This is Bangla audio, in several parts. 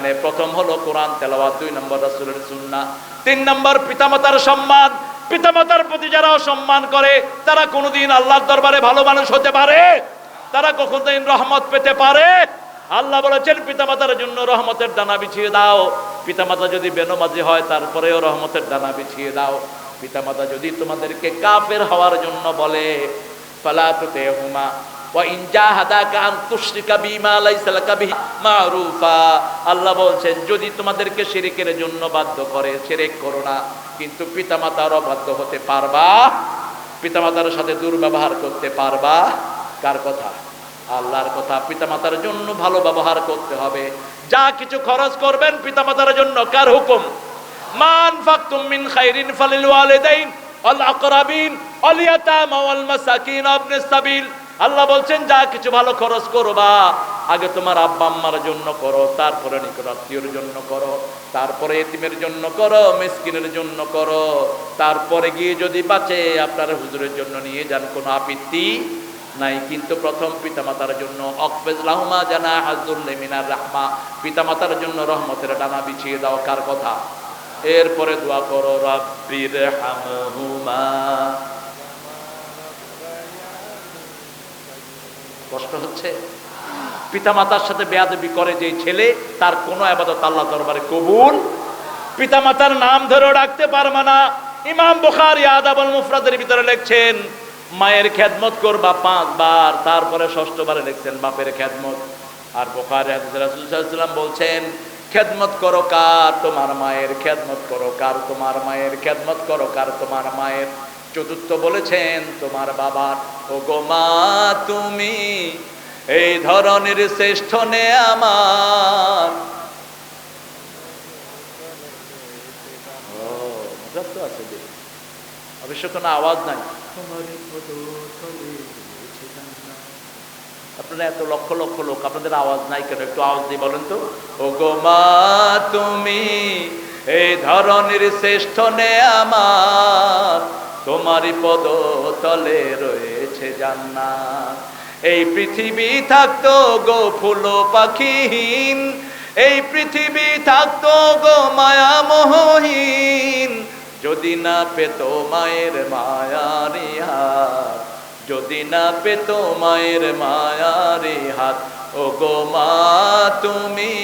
এখানে প্রথম হলো কোরআন, তেলাওয়াত, দুই নম্বর রাসূলের সুন্নাহ, তিন নম্বর পিতামাতার সম্মান। পিতামাতার প্রতি যারা অসম্মান করে, তারা কোনোদিন আল্লাহর দরবারে ভালো মানুষ হতে পারে? তারা কখনোদিন রহমত পেতে পারে? আল্লাহ বলেছেন, পিতামাতার জন্য রহমতের দানা বিছিয়ে দাও। পিতামাতা যদি বেনমাজি হয়, তারপরেও রহমতের দানা বিছিয়ে দাও। পিতামাতা যদি তোমাদেরকে কাফের হওয়ার জন্য বলে ফালাতুতে হুমা আল্লাহ বলছেন, যদি তোমাদেরকে শিরিকের জন্য বাধ্য করে, শিরক করো না। কিন্তু পিতামাতার অবাধ্য হতে পারবা। পিতামাতার সাথে দুর্ব্যবহার করতে পারবা। কার কথা? আল্লাহর কথা। পিতামাতার জন্য ভালো ব্যবহার করতে হবে। যা কিছু খরচ করবেন পিতামাতার জন্য, কার হুকুম? মান ফাকতুম মিন খাইরিন ফালিল ওয়ালিদাইন আল আকরাবিন আল ইয়াতামা ওয়াল মাসাকিন ইবনে সাবিল। আল্লাহ বলছেন, যা কিছু ভালো খরচ করবা, আগে তোমার আব্বা আম্মার জন্য করো, তারপরে নিকট আত্মীয়র জন্য করো, তারপরে এতিমের জন্য করো, মিসকিনের জন্য করো, তারপরে গিয়ে যদি বাঁচে, আপনার হুজুরের জন্য নিয়ে যান, কোনো আপত্তি নাই। কিন্তু প্রথম পিতামাতার জন্য, অকফেজ লাহুমা জানা হাজুল মিনার রাহমা। পিতামাতার জন্য রহমতের ডানা বিছিয়ে দাও, কার কথা? এরপরে দোয়া করো রাব্বির হামহুমা কষ্ট হচ্ছে, পিতামাতার সাথে বেয়াদবি করে যে ছেলে, তার কোনো আবাদত আল্লাহ দরবারে কবুল? পিতামাতার নাম ধরেও ডাকতে পারবে না। ইমাম বুখারী আদাবুল মুফরাদের ভিতরে লিখছেন, মায়ের খেদমত করবা পাঁচবার, তারপরে ষষ্ঠবারে লিখছেন, বাপের খেদমত। আর বুখারী হাদিস রাসূল সাল্লাল্লাহু আলাইহি ওয়াসাল্লাম বলছেন, খেদমত করো কার? তোমার মায়ের খেদমত করো কার? তোমার মায়ের খেদমত করো কার? তোমার মায়ের চতুর্থ বলেছেন তোমার বাবার ও গো মা তুমি এই ধরনের শ্রেষ্ঠ নে আমার। আছে অবশ্য কোনো আওয়াজ নাই। আপনারা এত লক্ষ লক্ষ লোক আপনাদের আওয়াজ নাই কেন? একটু আওয়াজ দিয়ে বলেন তো। ও গো মা তুমি এই ধরনের শ্রেষ্ঠ নে আমার। তোমারই পদ তলে রয়েছে জান্নাত। এই পৃথিবী থাকতো গো ফুল পাখিহীন, এই পৃথিবী থাকতো গো মায়া মোহহীন। যদি না পেত মায়ের মায়ারি হাত, যদি না পেত মায়ের মায়ারি হাত ও গো মা তুমি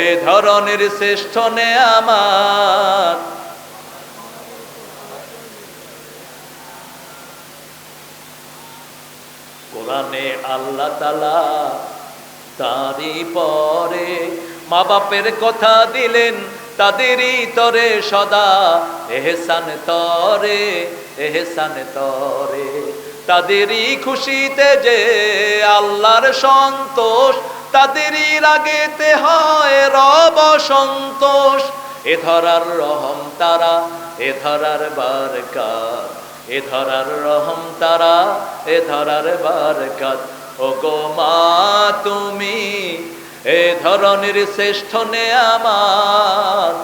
এ ধরনের শ্রেষ্ঠ নে আমার কোরআনে আল্লাহ তালা তারই পরে মা বাপের কথা দিলেন, তাদেরই তরে সদা এহসান তরে এহসান তরে। তাদেরই খুশিতে যে আল্লাহর সন্তোষ, তাদেরই লাগেতে হয় রব সন্তোষ। এ ধরার রহম তারা, এ ধরার বারকাত এ ধরার রহম তারা এ ধরার বারকাত। ও গো মা, তুমি এ ধরনের শ্রেষ্ঠ নে আমার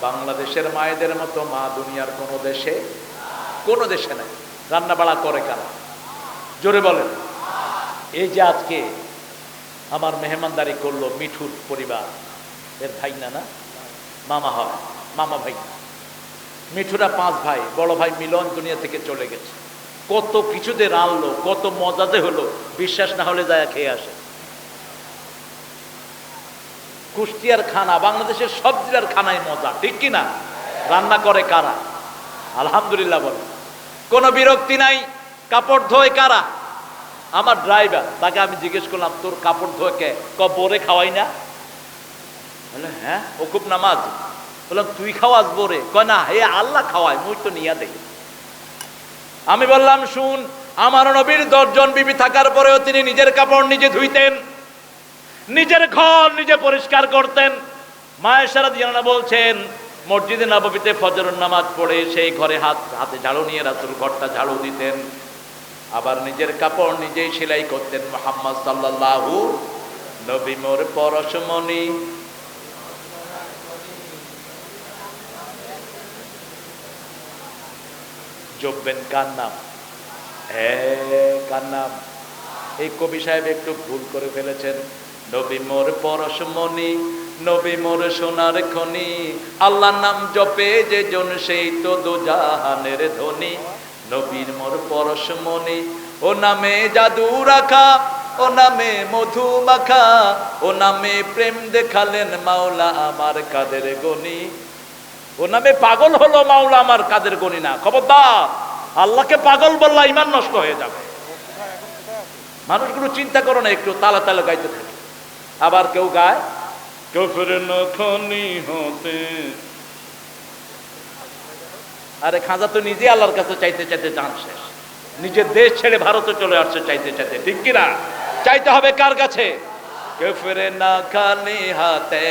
বাংলাদেশের মায়েদের মতো মা দুনিয়ার কোন দেশে কোন দেশে নাই। রান্না বাড়া করে কারা? জোরে বলেন। এই যে আজকে আমার মেহমানদারি করল মিঠুর পরিবার। এর ভাই না? না মামা হয়, মামা ভাই মিঠুরা পাঁচ ভাই, বড় ভাই মিলন দুনিয়া থেকে চলে গেছে। কত কিছুতে রানলো কত মজাতে হলো, বিশ্বাস না হলে যায় খেয়ে আসে। কুষ্টিয়ার খানা, বাংলাদেশের সব জেলার খানাই মজা, ঠিক কি না? রান্না করে কারা? আলহামদুলিল্লাহ বলে। কোনো বিরক্তি নাই, কাপড় ধোয় কারা? আমার ড্রাইভার, তাকে আমি জিজ্ঞেস করলাম, তোর কাপড় ধোয় কে? ক বোরে খাওয়াই না? হ্যাঁ ও খুব নামাজ। বললাম তুই খাওয়াস বোরে? কয়, না, হে আল্লাহ খাওয়ায়, মুই তো নিয়া দেই। আমি বললাম, শুন, আমার নবীর দশজন বিবি থাকার পরেও তিনি নিজের কাপড় নিজে ধুইতেন, নিজের ঘর নিজে পরিষ্কার করতেন। মায়ের সারা দিয়ানা বলছেন, মসজিদে নববীতে ফজর নামাজ পড়ে সেই ঘরে হাত, হাতে ঝাড়ু নিয়ে রাতুর ঘরটা ঝাড়ু দিতেন। আবার নিজের কাপড় নিজেই সেলাই করতেন মোহাম্মদ সাল্লাল্লাহু নবী মোর পরশমণি। জপবেন কার নাম? হ্যাঁ কার নাম? এই কবি সাহেব একটু ভুল করে ফেলেছেন। নবী মোর পরশমণি নবী মোর সোনার খনি। আল্লাহর নাম জপে যে জন সেই তো দোজাহানের ধনী। নবীর মোর পরশমণি ও নামে জাদু রাখা, ও নামে মধু মাখা। ও নামে প্রেম দেখালেন মাওলা আমার কাদের গনি ও নামে পাগল হলো মাওলা আমার কাদের গনি না। খবরদার আল্লাহকে পাগল বললা ইমান নষ্ট হয়ে যাবে। মানুষগুলো চিন্তা করো না একটু তালা তালা গাইতে থাকে। আবার কেউ গায় কেউ ফেরে খনি হতে। আরে খাজা তো নিজে আল্লাহর কাছে চাইতে চাইতে জান শেষ। নিজের দেশ ছেড়ে ভারতে চলে আসছে চাইতে চাইতে ঠিক কিনা? চাইতে হবে কার কাছে? কেউ ফেরে না খালি হাতে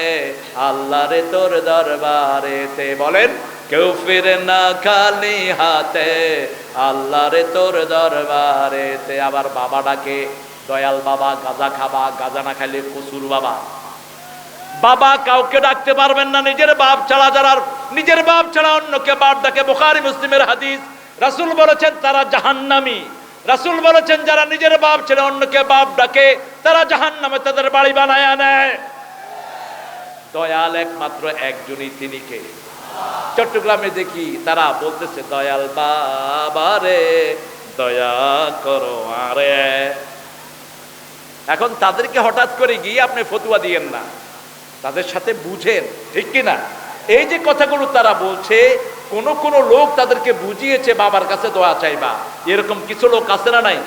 আল্লাহ রে তোর দরবারেতে বলেন কেউ ফিরে না খালি হাতে আল্লাহ রে তোর দরবারেতে। আবার বাবা ডাকে, দয়াল বাবা, গাজা খাবা, গাজা না খাইলে কসুর বাবা। বাবা কাউকে ডাকতে পারবেন না, নিজের বাপ ছাড়া যারা, নিজের বাপ ছাড়া অন্যকে বাপ ডাকে। বোখারি, মুসলিমের হাদিস, রাসুল বলেছেন, তারা জাহান্নামী। রাসূল বলেছেন, যারা নিজের বাপ ছেড়ে অন্যকে বাপ ডাকে, তারা জাহান্নামে তাদের বাড়ি বানায় নেয়। দয়াল একমাত্র একজনই তিনি কে? চট্টগ্রামে দেখি তারা বলতেছে, দয়াল বাবা রে, দয়া করো আরে। এখন তাদেরকে হঠাৎ করে গিয়ে আপনি ফতুয়া দিয়েন না। তাদের সাথে বুঝেন, ঠিক কিনা? এই যে কথাগুলো তারা বলছে কোন কোন লোক তাদেরকে বুঝিয়েছে, বাবার কাছে দোয়া চাইবা। এরকম কিছু লোক আছে না নাই?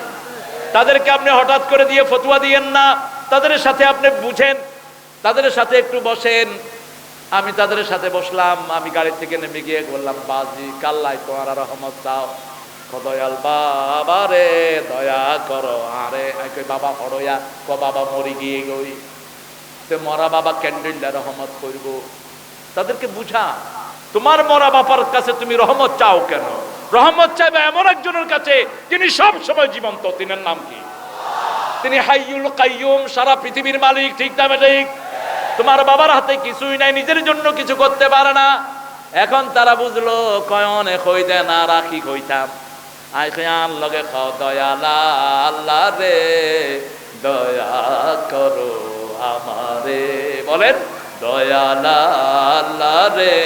তাদেরকে আপনি হঠাৎ করে দিয়ে ফতুয়া দিয়েন না? তাদের সাথে আপনি বুঝেন? তাদের সাথে একটু বসেন। আমি তাদের সাথে বসলাম, আমি গাড়ি থেকে নেমে গিয়ে বললাম, বাজি কাল্লাই তোমার রহমত চাও? দয়াল বাবা রে, দয়া করো, আরে। কই, বাবা হড়য়া ক বাবা মরি গিয়ে গই। তে মরা বাবা ক্যান্ডেলটা রহমত করব। তাদেরকে বুঝা। তোমার মরা বাবার কাছে তুমি রহমত চাও কেন? রহমত চাইবে এমন একজনের কাছে যিনি সব সময় জীবন্ত, তিনের নাম কি? তিনি হাইয়ুল কাইয়ুম, সারা পৃথিবীর মালিক, ঠিক না ঠিক? তোমার বাবার হাতে কিছুই নাই, নিজের জন্য কিছু করতে পারে না। এখন তারা বুঝলো কয়ন কই দে না রাখি কইতাম আই কয়ান লগে খ, দয়ালা আল্লাহ রে, দয়া করো আমারে। বলেন? দয়ালা রে,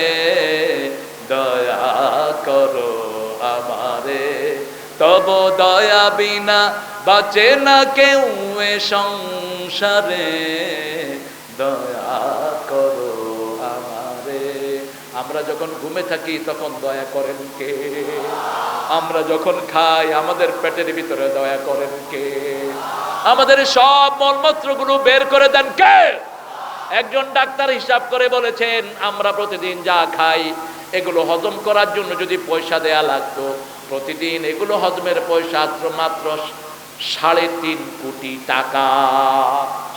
দয়া করো আমারে। তব দয়া বিনা বাঁচে না কেউ এ সংসারে। দয়া করো আমারে। আমরা যখন ঘুমে থাকি, তখন দয়া করেন কে? আমরা যখন খাই, আমাদের পেটের ভিতরে দয়া করেন কে? আমাদের সব মলমূত্রগুলো বের করে দেন কে? একজন ডাক্তার হিসাব করে বলেছেন, আমরা প্রতিদিন যা খাই, এগুলো হজম করার জন্য যদি পয়সা দেয়া লাগতো, প্রতিদিন এগুলো হজমের পয়সা মাত্র সাড়ে তিন কোটি টাকা।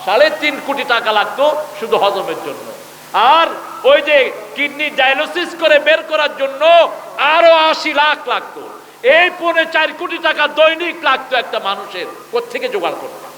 সাড়ে তিন কোটি টাকা লাগতো শুধু হজমের জন্য। আর ওই যে কিডনি ডায়ালিসিস করে বের করার জন্য আরও আশি লাখ লাগতো। এই পৌনে চার কোটি টাকা দৈনিক লাগতো একটা মানুষের। কোথেকে জোগাড় করতো